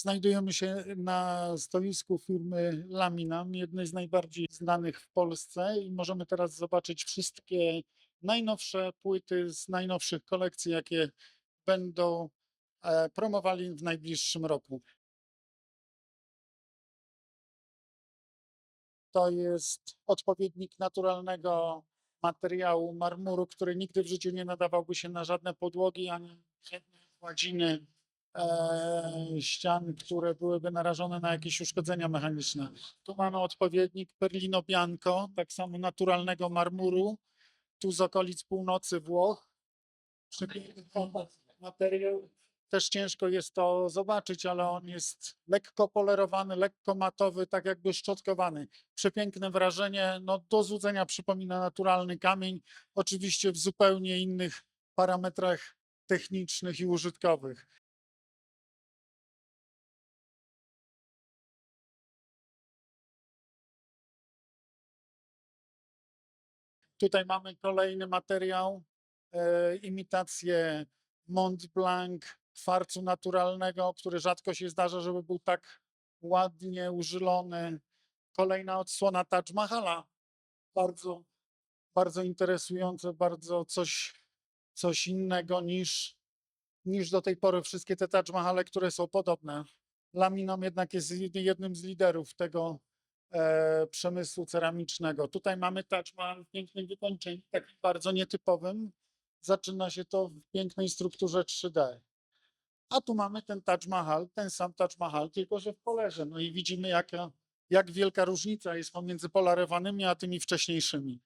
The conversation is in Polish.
Znajdujemy się na stoisku firmy Laminam, jednej z najbardziej znanych w Polsce i możemy teraz zobaczyć wszystkie najnowsze płyty z najnowszych kolekcji, jakie będą e, promowali w najbliższym roku. To jest odpowiednik naturalnego materiału marmuru, który nigdy w życiu nie nadawałby się na żadne podłogi ani żadne gładziny e, ścian, które byłyby narażone na jakieś uszkodzenia mechaniczne. Tu mamy odpowiednik Perlino Bianco, tak samo naturalnego marmuru, tu z okolic północy Włoch. Materiał. Też ciężko jest to zobaczyć, ale on jest lekko polerowany, lekko matowy, tak jakby szczotkowany. Przepiękne wrażenie, no do złudzenia przypomina naturalny kamień, oczywiście w zupełnie innych parametrach technicznych i użytkowych. Tutaj mamy kolejny materiał, e, imitację Mont Blanc kwarcu naturalnego, który rzadko się zdarza, żeby był tak ładnie użylony. Kolejna odsłona Taj Mahala. Bardzo, bardzo interesujące, bardzo coś, coś innego niż, niż do tej pory wszystkie te Taj Mahale, które są podobne. Laminom jednak jest jednym z liderów tego e, przemysłu ceramicznego. Tutaj mamy Taj Mahal w pięknym wykończeniu, takim bardzo nietypowym. Zaczyna się to w pięknej strukturze 3D. A tu mamy ten Taj Mahal, ten sam Taj Mahal, tylko że w polerze. No i widzimy, jaka, jak wielka różnica jest pomiędzy polarowanymi a tymi wcześniejszymi.